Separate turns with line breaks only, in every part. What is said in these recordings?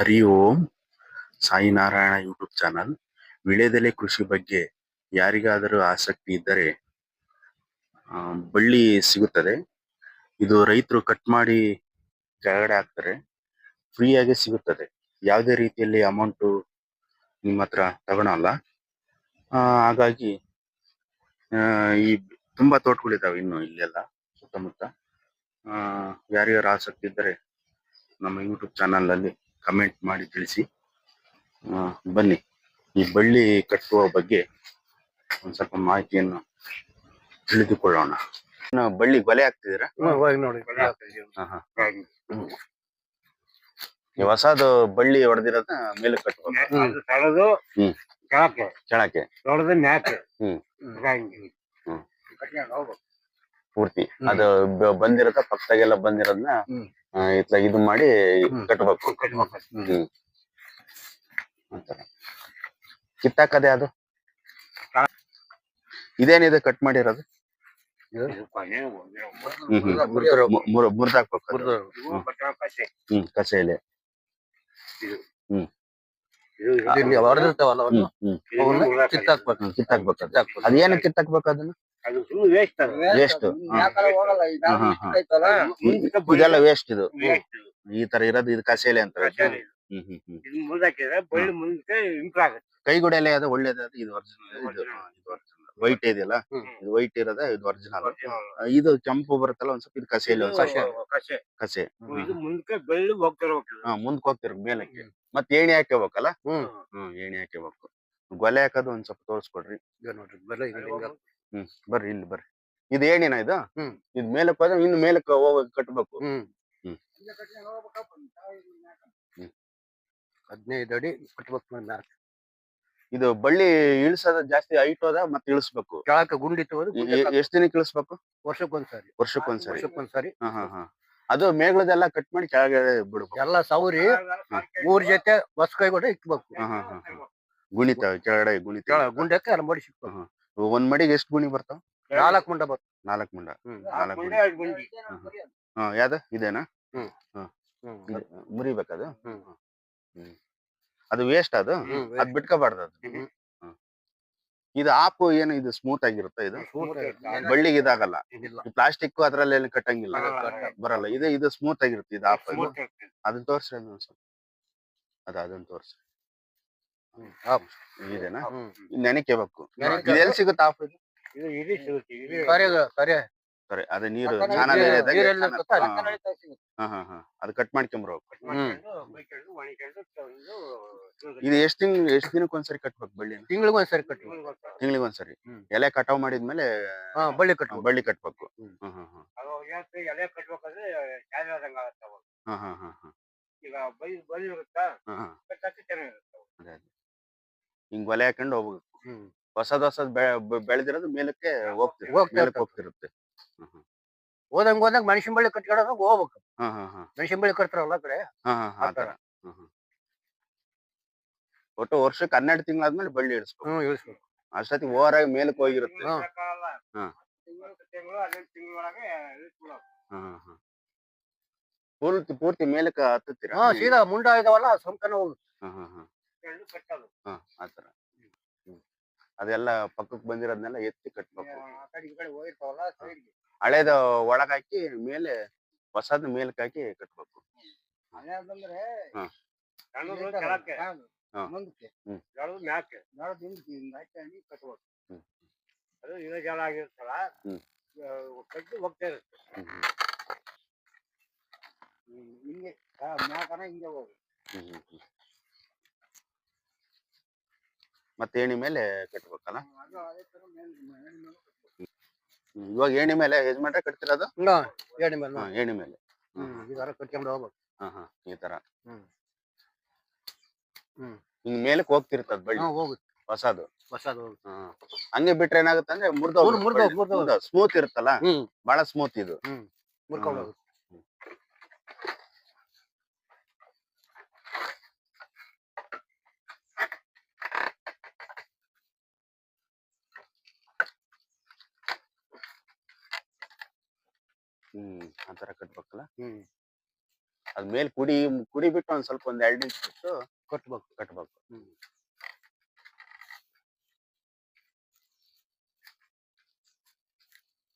ಹರಿ ಓಂ. ಸಾಯಿನಾರಾಯಣ YouTube channel. ವಿಳೆದೆಲೆ ಕೃಷಿ ಬಗ್ಗೆ ಯಾರಿಗಾದರೂ ಆಸಕ್ತಿ ಇದ್ದರೆ ಬಳ್ಳಿ ಸಿಗುತ್ತದೆ. ಇದು ರೈತರು ಕಟ್ ಮಾಡಿ ಕೆಳಗಡೆ ಹಾಕ್ತಾರೆ. ಫ್ರೀಯಾಗಿ ಸಿಗುತ್ತದೆ. ಯಾವುದೇ ರೀತಿಯಲ್ಲಿ ಅಮೌಂಟು ನಿಮ್ಮ ಹತ್ರ ತಗೊಳಲ್ಲ. ಹಾಗಾಗಿ ಈ ತುಂಬಾ ತೋಟಗಳಿದಾವೆ ಇನ್ನು ಇಲ್ಲೆಲ್ಲ ಸುತ್ತಮುತ್ತ. ಆ, ಯಾರಿಗಾರು ಆಸಕ್ತಿ ಇದ್ದರೆ ನಮ್ಮ ಯೂಟ್ಯೂಬ್ ಚಾನಲ್ ಅಲ್ಲಿ ಕಮೆಂಟ್ ಮಾಡಿ ತಿಳಿಸಿ. ಬನ್ನಿ. ಈ ಬಳ್ಳಿ ಕಟ್ಟುವ ಬಗ್ಗೆ ಒಂದ್ ಸ್ವಲ್ಪ ಮಾಹಿತಿಯನ್ನು ತಿಳಿದುಕೊಳ್ಳೋಣ. ನಾವು ಬಳ್ಳಿ ಬಲೆ ಹಾಕ್ತಿದ್ದೀರಾ?
ನೋಡಿ.
ಈ ಹೊಸದು ಬಳ್ಳಿ ಹೊಡೆದಿರೋದ ಮೇಲೆ
ಕಟ್ಟಬೇಕು
ಹ್ಮ್.
ಕೆಳಕ್ಕೆ.
ಹ್ಮ್. ಪೂರ್ತಿ. ಅದು ಬಂದಿರೋದ ಪಕ್ಕದಾಗೆಲ್ಲ ಬಂದಿರೋದನ್ನ
ಹ್ಮ್.
ಇತ್ಲ ಇದು ಮಾಡಿ
ಕಟ್ಟಬೇಕು
ಕಟ್ಬೇಕು. ಹ್ಮ್ ಆ ಥರ. ಕಿತ್ತಾಕದೆ ಅದು ಇದೇನಿದೆ ಕಟ್ ಮಾಡಿರೋದು ಹ್ಮ್ ಹ್ಮ್ ಮುರ್- ಮುರ್ದಾಕ್ಬೇಕು ಅದು. ಹ್ಮ್ ಕಸೆ ಎಲೆ
ಇದು
ಹ್ಮ್.
ಇದು ಇದು
ಇಲ್ಲಿ ಹೊಡೆದಿರ್ತಾವಲ್ಲ
ಹ್ಮ್ ಹ್ಮ್.
ಕಿತ್ತಾಕ್ಬೇಕು
ಕಿತ್ತಾಕ್ಬೇಕು ಅದು.
ಕಿತ್ತಾಕ್ಬೇಕು.
ಅದೇನು ಕಿತ್ತಾಕ್ಬೇಕು ಅದನ್ನ
ಅದು ಸುಮ್ಮನೆ ವೇಸ್ಟ್ ಅದು.
ವೇಸ್ಟ್
ಹೋಗಲ್ಲ
ಇದೆಲ್ಲ ವೇಸ್ಟ್ ಇದು. ಈ ತರ ಇರೋದು ಇದು ಕಸೇಲೆ ಅಂತ. ಹ್ಮ್ ಹ್ಮ್ ಹ್ಮ್.
ಇದನ್ನ ಮುರ್ದಾಕಿದ್ರೆ ಬಳ್ಳಿ ಮುಂದಕ್ಕೆ ಇಂಪ್ರೂವ್ ಆಗುತ್ತೆ.
ಕೈಗುಡೆ ಅದು ಒಳ್ಳೇದು ಅದು ಇದು ಒರಿಜಿನಲ್ ಇದು. ವೈಟ್ ಇದೆಯಲ್ಲ? ಇದು ವೈಟ್ ಇರೋದ? ಇದು ಒರಿಜಿನಲ್ ಇದು ಕೆಂಪು ಬರುತ್ತಲ್ಲ ಒಂದ್ ಸ್ವಲ್ಪ ಇದು ಕಸೇಲಿ ಒಂದ್
ಕಸೆ.
ಕಸೆ.
ಇದು ಮುಂದಕ್ಕೆ ಬೆಳ್ಳಿ ಹೋಗ್ತಿರ್ಬೇಕು
ಹಾ ಮುಂದಕ್ಕೆ ಹೋಗ್ತಿರ್ ಮೇಲಕ್ಕೆ. ಮತ್ತೆ ಏಣಿ ಹಾಕಬೇಕಲ್ಲ
ಹ್ಮ್.
ಹ್ಮ್ ಏಣಿ ಹಾಕ್ಯಬೇಕು. ಗೊಲೆ ಹಾಕೋದು ಒಂದ್ ಸ್ವಲ್ಪ ತೋರಿಸ್ಕೊಡ್ರಿ.
ನೋಡ್ರಿ.
ಹ್ಮ್. ಬರ್ರಿ ಇಲ್ಲಿ ಬರ್ರಿ. ಇದು ಏನೇನ ಇದು?
ಹ್ಮ್.
ಇದು ಮೇಲಕ್ಕೆ ಹೋದ್ರೆ ಇನ್ನು ಮೇಲಕ್ಕೆ ಹೋಗಿ ಕಟ್ಬೇಕು.
ಹ್ಮ್.
ಹ್ಮ್.
ಹದಿನೈದು ಅಡಿ ಕಟ್ಬೇಕು ನಾಲ್ಕು. ಮ್ಯಾಲ್.
ಇದು ಬಳ್ಳಿ ಇಳಿಸೋದ ಜಾಸ್ತಿ ಹೈಟ್ ಹೋದ ಮತ್ತೆ ಇಳಿಸ್ಬೇಕು.
ಕೆಳಕ್ಕೆ ಗುಂಡಿ ತಗೋದು
ಎ- ಎ- ಎಷ್ಟ್ ದಿನಕ್ಕೆ ಇಳಿಸ್ಬೇಕು?
ವರ್ಷಕ್ಕೊಂದ್ಸರಿ
ವರ್ಷಕ್ಕೊಂದ್ಸರಿ.
ವರ್ಷಕ್ಕೊಂದ್ಸರಿ.
ಹಾ ಹಾ ಹಾ. ಅದು ಮೇಗಳದೆಲ್ಲ ಕಟ್ ಮಾಡಿ ಕೆಳಗೆ ಬಿಡ್ಬೇಕು.
ಎಲ್ಲ ಸೌರಿ ಮೂರ್ ಜೊತೆ ಬಸ್ ಕೈ ಕೂಡ ಇಕ್ಬೇಕು.
ಹಾ ಹಾ ಹಾ ಹಾ. ಗುಣಿತ ಕೆಳಗಡೆ ಗುಣಿತ
ಕೆಳ ಗುಂಡಕ್ಕೆ ಎಲ್ಲ ಮಡಿ ಸಿಕ್ಬೇಕು.
ಒಂದ್ ಮಡಿಗೆ ಎಷ್ಟು ಗುಣಿ ಬರ್ತಾವ?
ನಾಲ್ಕು ಮುಂಡ ಬರ್ತದೆ
ನಾಲ್ಕು ಮುಂಡ. ನಾಲ್ಕು
ಗುಂಡಿ,
ಗುಂಡಿ
ಗುಂಡಿ.
ಹಾ ಯಾವ್ದು? ಇದೇನಾ?
ಹ್ಮ್.
ಇದು ಮುರಿಬೇಕದು?
ಹ್ಮ್.
ಹ್ಮ್. ಅದು ವೇಸ್ಟ್ ಅದು?
ಹ್ಮ್,
ಅದ್ ಬಿಟ್ಕೋಬಾರ್ದು ಅದು. ಇದು ಆಪು ಏನು ಇದು ಸ್ಮೂತ್ ಆಗಿರುತ್ತೆ ಇದು?
ಸ್ಮೂತ್
ಬಳ್ಳಿಗೆ ಇದಾಗಲ್ಲ. ಈ ಪ್ಲಾಸ್ಟಿಕ್ ಅದ್ರಲ್ಲಿ ಏನು ಕಟ್ಟಂಗಿಲ್ಲ.
ಬರಲ್ಲ.
ಬರಲ್ಲ. ಇದು ಇದು ಸ್ಮೂತ್ ಆಗಿರುತ್ತೆ ಇದು ಆಪ್. ಅದನ್ನ ತೋರಿಸ್ರಿ ಅದನ್ನ ಒಂದ್ ಸ್ವಲ್ಪ ಅದ ಅದನ್ನ ತೋರ್ಸಿ
ಆಪ್.
ಇದೇನಾ? ಸಿಗುತ್ತೆ ಇದು
ಇದು ಇಡೀ ಸಿಗುತ್ತೆ ಇಡೀ
ಕರೆ ಕರೆ
ಅದೇ ನೀರು ಅದು ಕಟ್. ಇದು ಎಷ್ಟ್ ತಿಂಗ್ ಎಷ್ಟ್ ದಿನಕ್ಕೆ ಒಂದ್ಸರಿ ಕಟ್ಬೇಕು ಬಳ್ಳಿ
ತಿಂಗಳಿಗೆ ಒಂದ್ಸರಿ?
ತಿಂಗಳಿಗೆ ಒಂದ್ಸರಿ. ಎಲೆ ಕಟಾವ್ ಮಾಡಿದ್ಮೇಲೆ
ಬಳ್ಳಿ
ಕಟ್
ಕಟ್ಬೇಕು
ಬಳ್ಳಿ ಕಟ್ಬೇಕು.
ಎಲೆ ಕಟ್ಬೇಕಾದ್ರೆ ಈಗ ಬೈ ಬಲಿ ಇರುತ್ತಾ? ಚೆನ್ನಾಗಿರುತ್ತೆ
ಹಿಂಗ್ ಒಲೆ ಹಾಕೊಂಡು ಹೋಗ್ಬೇಕು
ಹ್ಮ್
ಹೊಸದ್ ಹೊಸದ್ ಬೆ- ಬೆಳೆದಿರೋದು ಮೇಲಕ್ಕೆ ಹೋಗ್ತಿರುತ್ತೆ
ಹೋಗ್ತಾ
ಮೇಲಕ್ಕೆ
ಇರ್ತದೆ.
ಹೋಗ್ತಿರುತ್ತೆ ಹ್ಮ್ ಹ್ಮ್.
ಹೋದಂಗ್ ಹೋದಂಗ್ ಮೆಣಸಿನ ಬಳ್ಳಿ ಕಟ್ಕೊಳ್ಳೋದಾಗ ಹೋಗ್ಬೇಕು
ಹಾ ಹಾ ಹಾ
ಮೆಣಸಿನ ಬಳ್ಳಿ ಕಟ್ತಾರಲ್ಲ ಆ ಕಡೆ
ಹಾ ಹಾ ಹಾ
ಆ
ಆತರ
ತರ.
ಹ್ಮ್ ಹ್ಮ್. ಒಟ್ಟು ವರ್ಷಕ್ಕೆ ಹನ್ನೆರಡು ತಿಂಗಳಾದ್ಮೇಲೆ ಬಳ್ಳಿ ಇಳಿಸ್ಬೇಕು
ಹ್ಮ್ ಇಳಿಸ್ಬೇಕು
ಅಷ್ಟೊತ್ತಿಗೆ ಓವರ್ ಆಗಿ ಮೇಲಕ್ಕೆ ಹೋಗಿರುತ್ತೆ
ಹಾ.
ಬೇಕಾಗಲ್ಲ.
ಹಾ.
ತಿಂಗಳು ತಿಂಗಳು ಹನ್ನೆರಡು ತಿಂಗಳೊಳಗೆ ಇಳಿಸ್ಬಿಡೋದು.
ಹಾ ಹಾ ಹಾ ಪೂರ್ತಿ ಪೂರ್ತಿ ಮೇಲಕ್ಕೆ ಹತ್ತುತ್ತೀರಾ
ಹಾ ಸೀದಾ ಮುಂಡ ಇದಾವಲ್ಲ ಸಂಕನ ಹೋಗುತ್ತೆ
ಹಾ ಹಾ ಹಾ
ಕಟ್ಟೋದು.
ಹಾ ಆತರ ಹ್ಮ್ ಅದೆಲ್ಲ ಪಕ್ಕಕ್ಕೆ ಬಂದಿರೋದ್ನೆಲ್ಲ ಎತ್ತಿ ಕಟ್ಬೇಕು
ಆ ಕಡೆ ಈ ಕಡೆ ಹೋಗಿರ್ತಾವಲ್ಲ ಸೈಡ್ಗೆ.
ಹಳೇದ ಒಳಗ್ ಹಾಕಿ ಮೇಲೆ ಹೊಸದ್ ಮೇಲಕ್ಕೆ ಹಾಕಿ ಕಟ್ಬೇಕು
ಹಳೇದಂದ್ರೆ
ಹಾ.
ಸಣ್ಣದು ಕೆಳಕ್ಕೆ.
ಹಾ.
ಮುಂದಕ್ಕೆ.
ಹ್ಮ್.
ದೊಡ್ಡದು ಮ್ಯಾಕೆ. ಹಿಂದಕ್ಕೆ ಹಿಂಗ್ ಹಾಕಿ ಹಂಗೆ ಕಟ್ಬೇಕು.
ಹ್ಮ್.
ಅದು ಇರೋ ಜಾಲ ಆಗಿರುತ್ತಲ್ಲ
ಹ್ಮ್.
ಆ, ಕಟ್ಟಿ ಹೋಗ್ತಾ ಇರುತ್ತೆ
ಹ್ಮ್ ಹ್ಮ್.
ಹ್ಮ್, ಹಿಂಗೆ ಆ, ಮ್ಯಾಕನ ಹಿಂಗೆ ಹೋಗಿ
ಹ್ಮ್ ಹ್ಮ್ ಹ್ಮ್. ಮತ್ತೆ ಏಣಿ ಮೇಲೆ ಕಟ್ಬೇಕಲ್ಲ? ಹ್ಮ್. ಇವಾಗ ಏಣಿ ಮೇಲೆ ಯಜಮಾನ್ರೆ ಕಟ್ತಿರೋದು
ಇಲ್ಲ ಏಣಿ ಮೇಲೆ
ಹಾ ಏಣಿ ಮೇಲೆ.
ಹ್ಮ್ ಕಟ್ಕೊಂಡು ಹೋಗ್ಬೇಕು.
ಹಾ ಹಾ ಈ ತರ.
ಹ್ಮ್. ಹ್ಮ್.
ಹಿಂಗ್ ಮೇಲಕ್ಕೆ ಹೋಗ್ತಿರ್ತದ ಬಳ್ಳಿ.
ಹಾ ಹೋಗುತ್ತೆ.
ಹೊಸದು.
ಹೊಸದು ಹೋಗುತ್ತೆ.
ಹಾ ಹಂಗೆ ಬಿಟ್ರೆ ಏನಾಗುತ್ತೆ ಅಂದ್ರೆ ಮುರ್ದ
ಮುರ್ದೋಗ್- ಮುರ್ದೋಗ್.
ಸ್ಮೂತ್ ಇರುತ್ತಲ್ಲ?
ಹ್ಮ್.
ಬಹಳ ಸ್ಮೂತ್ ಇದು.
ಮುರ್ಕೊಂಡು. ಹೋಗುತ್ತೆ.
ಹ್ಮ್ ಆತರ ಕಟ್ಬೇಕಲ್ಲ?
ಹ್ಮ್.
ಅದ್ಮೇಲೆ ಕುಡಿ ಕುಡಿ ಬಿಟ್ಟು ಒಂದ್ ಸ್ವಲ್ಪ ಒಂದ್ ಎರಡ್ ಇಂಚ್ ಬಿಟ್ಟು
ಕಟ್ಬೇಕು.
ಕಟ್ಬೇಕು.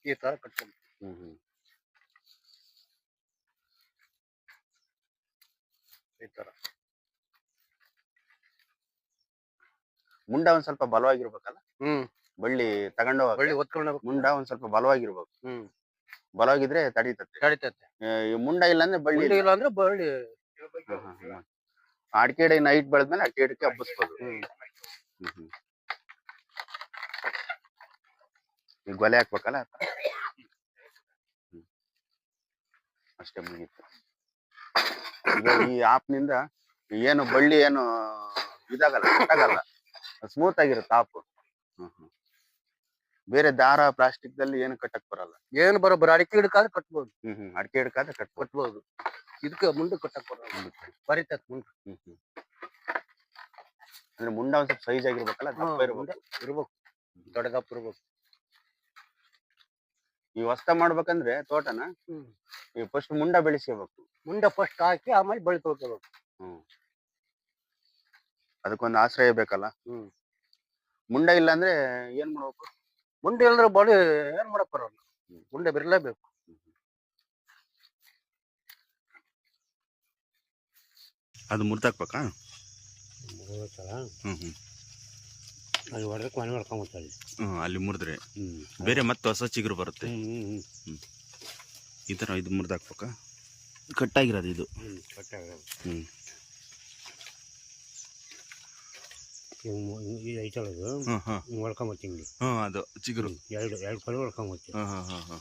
ಈ ತರ ಕಟ್ಕೊಂಡು
ಹ್ಮ್ ಹ್ಮ್.
ಈ ತರ.
ಮುಂಡ ಒಂದ್ ಸ್ವಲ್ಪ ಬಲವಾಗಿರ್ಬೇಕಲ್ಲ?
ಹ್ಮ್.
ಬಳ್ಳಿ ತಗೊಂಡು
ಬಳ್ಳಿ ಒತ್ಕೊಂಡು
ಮುಂಡ ಒಂದ್ ಸ್ವಲ್ಪ ಬಲವಾಗಿರ್ಬೇಕು.
ಹ್ಮ್.
ಬಲವಾಗಿದ್ರೆ ತಡೀತತ್ತೆ
ಕಡಿತೈತೆ
ಈ ಮುಂಡ ಇಲ್ಲ ಅಂದ್ರೆ ಬಳ್ಳಿ
ಇಲ್ಲ. ಅಂದ್ರೆ ಬಳ್ಳಿ.
ಅಡಿಕೆ ಗಿಡ ನೈಟ್ ಬೆಳೆದ್ಮೇಲೆ ಅಡಿಕೆ ಗಿಡಕ್ಕೆ ಹಬ್ಬಿಸ್ಬೋದು.
ಹ್ಮ್.
ಹ್ಮ್ ಹ್ಮ್. ಈಗ ಗೊಲೆ ಹಾಕ್ಬೇಕಲ್ಲ? ಆ ಥರ? ಹ್ಮ್. ಅಷ್ಟೇ ಮುಗೀತು. ಈಗ ಈ ಆಪ್ನಿಂದ ಏನು ಬಳ್ಳಿ ಏನು ಇದಾಗಲ್ಲ ಕಟ್ಟಾಗಲ್ಲ ಸ್ಮೂತ್ ಆಗಿರುತ್ತೆ ಆಪ್ ಹ್ಮ್ ಹ್ಮ್. ಬೇರೆ ದಾರ ಪ್ಲಾಸ್ಟಿಕ್ ದಲ್ಲಿ ಏನು ಕಟ್ಟಕ್ ಬರಲ್ಲ.
ಏನ್ ಬರೋಬ್ಬರ ಅಡಿಕೆ ಹಿಡ್ಕಾದ್ರೆ ಕಟ್ಬೋದು.
ಹ್ಮ್ ಹ್ಮ್. ಅಡಿಕೆ ಹಿಡ್ಕಾದ್ರೆ ಕಟ್
ಕಟ್ಬೋದು. ಇದಕ್ಕೆ ಮುಂದೆ ಕಟ್ಟಕ್ ಬರಲ್ಲ. ಬರಿತೈತೆ ಮುಂದೆ.
ಹ್ಮ್ ಹ್ಮ್. ಅಂದ್ರೆ ಮುಂಡ ಒಂದ್ ಸ್ವಲ್ಪ ಸೈಜ್ ಆಗಿರ್ಬೇಕಲ್ಲ ದಪ್ಪ ಇರ್ಬೇಕು.
ಇರ್ಬೇಕು. ದೊಡ್ಡದಪ್ಪ ಇರ್ಬೇಕು.
ಈ ಹೊಸ್ತ ಮಾಡ್ಬೇಕಂದ್ರೆ ತೋಟನ ಈ ಫಸ್ಟ್ ಮುಂಡ ಬೆಳೆಸ್ಕೋಬೇಕು.
ಮುಂಡ ಫಸ್ಟ್ ಹಾಕಿ ಆಮೇಲೆ ಬೆಳ್ಕೊಳ್ಕೋಬೇಕು
ಹ್ಮ್. ಅದಕ್ಕೊಂದು ಆಶ್ರಯ ಬೇಕಲ್ಲ?
ಹ್ಮ್.
ಮುಂಡ ಇಲ್ಲ ಅಂದ್ರೆ ಏನ್ ಮಾಡ್ಬೇಕು?
ಮುಂದೆ ಇಲ್ಲದ್ರೆ ಬಾಡಿ ಏನ್ ಮಾಡಕ್ ಬರೋಲ್ಲ.
ಉಂಡೆ
ಮುಂದೆ ಬಿರ್ಲೇಬೇಕು.
ಅದು ಮುರ್ದಾಕ್ಬೇಕಾ
ಹ್ಞೂ
ಹ್ಮ್ ಹ್ಮ್.
ಅಲ್ಲಿ ಹೊಡೆದಕ್ಕೆ ಮನೆ ಮಾಡ್ಕೊಂಬತ್ತಲ್ಲಿ
ಹ್ಞೂ ಅಲ್ಲಿ ಮುರಿದ್ರೆ. ಬೇರೆ ಮತ್ತೆ ಹೊಸ ಚಿಗುರು ಬರುತ್ತೆ.
ಹ್ಞೂ ಹ್ಮ್
ಈ ತರ ಇದು ಮುರಿದಾಕ್ಬೇಕಾ ಕಟ್ಟಾಗಿರೋದು ಇದು.
ಹ್ಮ್ ಕಟ್ಟಾಗ
ಹ್ಮ್
ಇದು ಐತಲ್ಲ ಇದು
ಹ್ಮ್ ಹ್ಮ್
ಹಿಂಗೆ ಹೊಡ್ಕೊಂಬತ್ತೀನಿ ಬರ್ತೀನಿ
ಹ್ಞೂ ಅದು ಚಿಗುರು.
ಎರಡು ಎರಡು ಕಡೆ ಹೊಡ್ಕೊಂಬತ್ತೀನಿ.
ಹಾಂ ಹಾಂ ಹ್ಮ್ ಹ್ಮ್.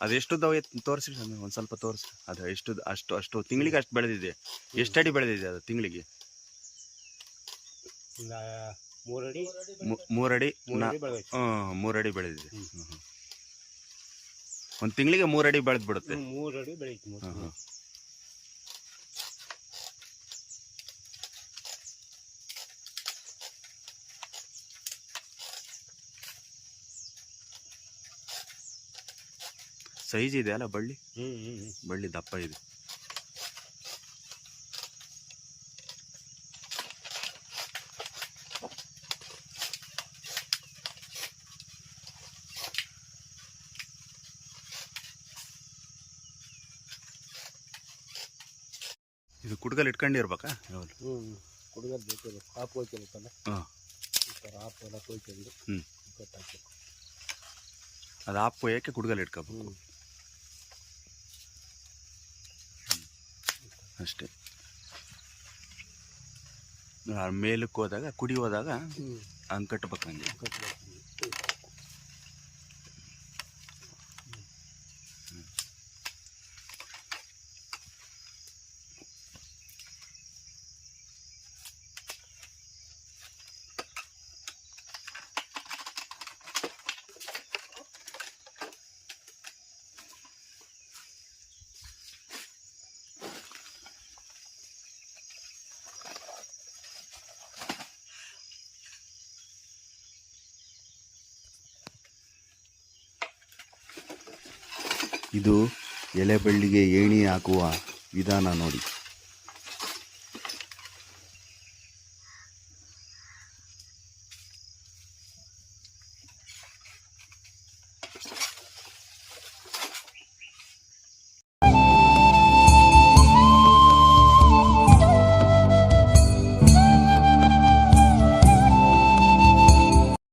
ಅದೆಷ್ಟು ದವ ತೋರಿಸ್ರಿ ಸ್ವಾಮಿ ಒಂದು ಸ್ವಲ್ಪ ತೋರಿಸಿ. ಅದು ಎಷ್ಟು ಅಷ್ಟು ಅಷ್ಟು ತಿಂಗಳಿಗೆ ಅಷ್ಟು ಬೆಳೆದಿದೆ. ಎಷ್ಟು ಅಡಿ ಬೆಳೆದಿದೆ ಅದು ತಿಂಗಳಿಗೆ? ಮೂರಡಿ
ಮೂರು ಅಡಿ ಬೆಳೆದೈತೆ
ಹ್ಮ್ ಮೂರಡಿ ಬೆಳೆದಿದೆ. ಒಂದು ತಿಂಗಳಿಗೆ ಮೂರಡಿ ಬೆಳೆದ್ ಬಿಡುತ್ತೆ
ಮೂರು ಅಡಿ ಬೆಳೀತು ಮೂರು
ಹ್ಮ್, ಹ್ಮ್. ಸೈಜ್ ಇದೆ ಅಲ್ಲ ಬಳ್ಳಿ?
ಹ್ಮ್ ಹ್ಮ್ ಹ್ಮ್.
ಬಳ್ಳಿ ದಪ್ಪ ಇದೆ. ಇದು ಕುಡ್ಗಲ್ ಇಟ್ಕೊಂಡಿರ್ಬೇಕಾ? ಯಾವಾಗಲೂ
ಹ್ಞೂ ಕುಡ್ಗಲ್ ಬೇಕಿರುತ್ತೆ ಆಪ್ ಹೋಯ್ತಿರುತ್ತಲ್ಲ
ಹಾ.
ಈ ಥರ ಆಪ್ ಎಲ್ಲ ತೊಯ್ಕೊಂಡು
ಹ್ಮ್.
ಕಟ್ಟಾಕಬೇಕು
ಅದು ಆಪ್ ಏಕೆ ಕುಡ್ಗಲ್ ಇಟ್ಕೋಬೇಕು? ಅಷ್ಟೇ. ಮೇಲಕ್ಕೆ ಹೋದಾಗ ಕುಡಿ ಹೋದಾಗ
ಹ್ಮ್.
ಹಂಗೆ ಕಟ್ಬೇಕು ಹಂಗೆ
ಕಟ್ಬೇಕು
ಇದು ಎಲೆಬಳ್ಳಿಗೆ ಏಣಿ ಹಾಕುವ ವಿಧಾನ ನೋಡಿ.